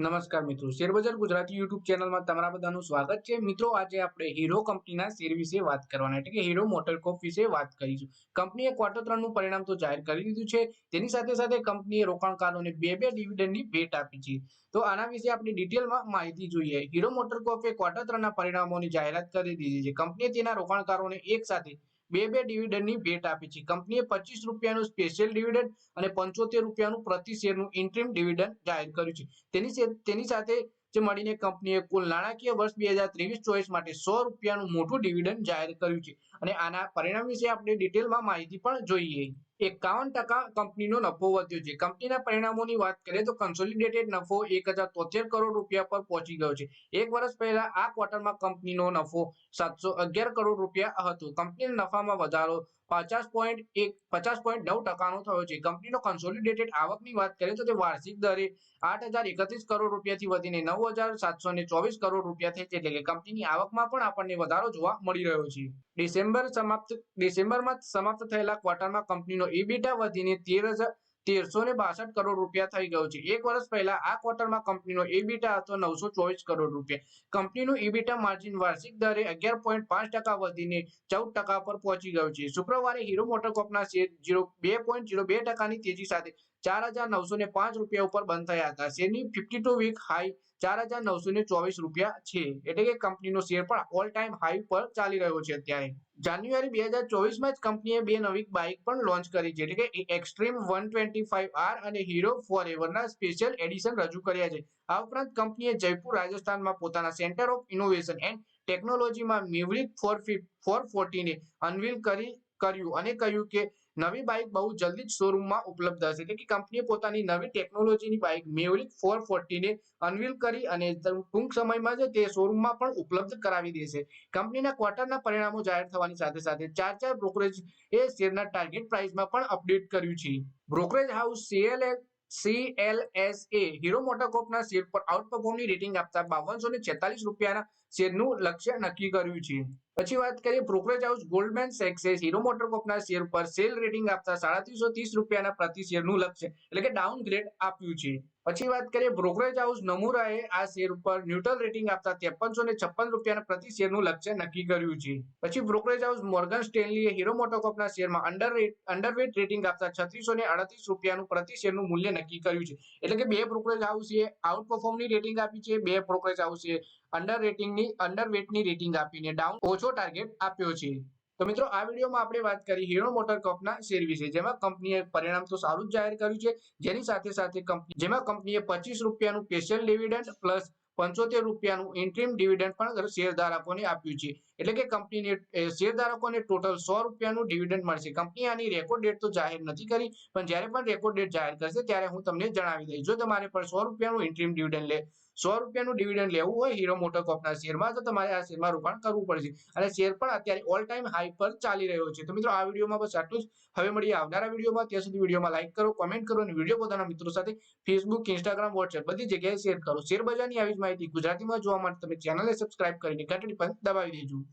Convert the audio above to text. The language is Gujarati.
નમસ્કાર મિત્રો. શેરબજાર ગુજરાતી યુટ્યુબ ચેનલમાં તમારા બધાનું સ્વાગત છે. મિત્રો, આજે આપણે હીરો કંપનીના શેર વિશે વાત કરવાના એટલે કે હીરો મોટરકોપ વિશે વાત કરીશું. કંપનીએ ક્વાર્ટર ત્રણનું પરિણામ તો જાહેર કરી દીધું છે. તેની સાથે સાથે કંપનીએ રોકાણકારોને બે બે ડિવિડન્ડની ભેટ આપી છે. તો આના વિશે આપણે ડિટેલમાં માહિતી જોઈએ. હીરો મોટરકોપે ક્વાર્ટર ત્રણના પરિણામોની જાહેરાત કરી દીધી છે. કંપનીએ તેના રોકાણકારોને એક સાથે બે બે ડિવિડન્ડની ભેટ આપી છે. કંપનીએ પચીસ રૂપિયાનું સ્પેશિયલ ડિવિડન્ડ અને પંચોતેર રૂપિયાનું પ્રતિ શેરનું ઇન્ટ્રીમ ડિવિડન્ડ જાહેર કર્યું છે. તેની તેની સાથે જે મળીને કંપનીએ કુલ નાણાકીય વર્ષ બે હજાર ત્રેવીસ ચોવીસ માટે સો રૂપિયાનું મોટું ડિવિડન્ડ જાહેર કર્યું છે. અને આના પરિણામ વિશે આપણે ડિટેલમાં માહિતી પણ જોઈએ. એકાવન ટકા કંપનીનો નફો વધ્યો છે. કંપનીના પરિણામોની વાત કરીએ તો કન્સોલિડેટેડ નફો એક હજાર તોતેર કરોડ રૂપિયા પર પહોંચી ગયો છે. એક વર્ષ પહેલા આ ક્વાર્ટરમાં કંપનીનો નફો સાતસો અગિયાર કરોડ રૂપિયા હતો. કંપનીના નફામાં વધારો વાર્ષિક દરે આઠ હજાર એકત્રીસ કરોડ રૂપિયાથી વધીને નવ હજાર સાતસો ને ચોવીસ કરોડ રૂપિયા થઈ એટલે કે કંપનીની આવકમાં પણ આપણને વધારો જોવા મળી રહ્યો છે. ડિસેમ્બર સમાપ્ત, ડિસેમ્બરમાં સમાપ્ત થયેલા ક્વાર્ટરમાં કંપનીનો ઇબીટા વધીને તેર હજાર તેરસો ને બાસઠ કરોડ રૂપિયા થઈ ગયો છે. એક વર્ષ પહેલા આ ક્વાર્ટરમાં કંપનીનો ઇબીટા હતો નવસો ચોવીસ કરોડ રૂપિયા. કંપનીનું ઇબીટા માર્જિન વાર્ષિક દરે અગિયાર પોઈન્ટ પાંચ ટકા વધીને ચૌદ ટકા પર પહોંચી ગયું છે. શુક્રવારે હીરો મોટરકોપના શેર જીરો બે પોઈન્ટ જીરો બે ટકાની તેજી સાથે ચાર હજાર નવસો ને પાંચ રૂપિયા ઉપર બંધ થયા હતા. શેરની ફિફ્ટી ટુ વીક હાઈ ચાર હજાર નવસો ને ચોવીસ રૂપિયા છે. એટલે કે કંપનીનો શેર પણ ઓલ ટાઈમ હાઈ પર ચાલી રહ્યો છે અત્યારે. જાન્યુઆરી બે હજાર જ કંપનીએ બે નવી બાઇક પણ લોન્ચ કરી છે. એટલે કે Xtreme one twenty five R અને હીરો ફોર એવરના સ્પેશિયલ એડિશન રજૂ કર્યા છે. આ ઉપરાંત કંપનીએ જયપુર, રાજસ્થાનમાં પોતાના સેન્ટર ઓફ ઇનોવેશન એન્ડ ટેકનોલોજીમાં મેવરિક ફોર ફોર ફોર્ટીને અનવીલ કરી, કર્યું અને કહ્યું કે નવી બાઇક બહુ જલ્દી જ શોરૂમમાં ઉપલબ્ધ હશે. એટલે કે કંપનીએ પોતાની નવી ટેકનોલોજીની બાઇક મેવરિક ફોર ફોર્ટીને અનવીલ કરી અને ટૂંક સમયમાં જ તે શોરૂમમાં પણ ઉપલબ્ધ કરાવી દેશે. કંપનીના ક્વાર્ટરના પરિણામો જાહેર થવાની સાથે સાથે ચાર ચાર બ્રોકરેજ એ શેરના ટાર્ગેટ પ્રાઇસમાં પણ અપડેટ કર્યું છે. Brokerage house CLA CLSA Hero મોટરકોપના share પર આઉટપરફોર્મની રેટિંગ આપતા બાવનસો ને છેતાલીસ રૂપિયાના શેરનું લક્ષ્ય નક્કી કર્યું છે. પછી વાત કરીએ બ્રોકરેજ હાઉસ ગોલ્ડમેન સેક્સે હીરો મોટરકોપના શેર પર સેલ રેટિંગ આપતા સાડત્રીસો ત્રીસ રૂપિયાના પ્રતિ શેરનું લક્ષ્ય, એટલે કે ડાઉનગ્રેડ આપ્યું છે. પછી વાત કરીએ બ્રોકરેજ હાઉસ નમુરાએ આ શેર પર ન્યુટ્રલ રેટિંગ આપતા ત્રેપનસો ને છપ્પન રૂપિયાના પ્રતિ શેરનું લક્ષ્ય નક્કી કર્યું છે. પછી બ્રોકરેજ હાઉસ મોર્ગન સ્ટેનલીએ હીરો મોટોકોપના શેરમાં અંડર અંડરવેટ રેટિંગ આપતા છત્રીસો ને અડત્રીસ રૂપિયાનું પ્રતિ શેરનું મૂલ્ય નક્કી કર્યું છે. એટલે કે બે બ્રોકરેજ હાઉસે આઉટ પરફોર્મની રેટિંગ આપી છે, બે બ્રોકરેજ હાઉસે અંડર રેટિંગની અંડર વેટની રેટિંગ આપીને ડાઉન ઓછો ટાર્ગેટ આપ્યો છે. તો મિત્રો, આ વિડીયોમાં આપણે વાત કરી હીરો મોટર કપના શેર વિશે, જેમાં કંપનીએ પરિણામ તો સારું જ જાહેર કર્યું છે. જેની સાથે સાથે કંપની, જેમાં કંપનીએ પચીસ રૂપિયાનું સ્પેશિયલ ડિવિડન્ડ પ્લસ પંચોતેર રૂપિયાનું ઇન્ટ્રીમ ડિવિડન્ડ પણ શેરધારકોને આપ્યું છે. એટલે કે કંપનીને શેરધારકોને ટોટલ સો રૂપિયાનું ડિવિડન્ડ મળશે. કંપની આની રેકોર્ડ ડેટ તો જાહેર નથી કરી, પણ જ્યારે પણ રેકોર્ડ ડેટ જાહેર કરશે, ત્યારે હું તમને જણાવી દઈશ. જો તમારે પણ સો રૂપિયાનું ઇન્ટ્રીમ ડિવિડન્ડ લે સો રૂપિયાનું ડિવિડન્ડ લેવું હોય, હીરો મોટરકોપના શેરમાં, તો તમારે આ શેરમાં રોકાણ કરવું પડશે. અને શેર પણ અત્યારે ઓલ ટાઈમ હાઈ પર ચાલી રહ્યો છે. તો મિત્રો, આ વિડીયોમાં બસ આટલું જ. હવે મળીએ આવનારા વિડીયોમાં. ત્યાં સુધી વિડીયોમાં લાઈક કરો કોમેન્ટ કરો અને વીડિયો પોતાના મિત્રો સાથે ફેસબુક ઇન્સ્ટાગ્રામ વોટ્સએપ બધી જગ્યાએ શેર કરો. શેર બજારની આવી જ માહિતી ગુજરાતીમાં જોવા માટે તમે ચેનલને સબસ્ક્રાઇબ કરીને ઘંટડી પણ દબાવી દેજો.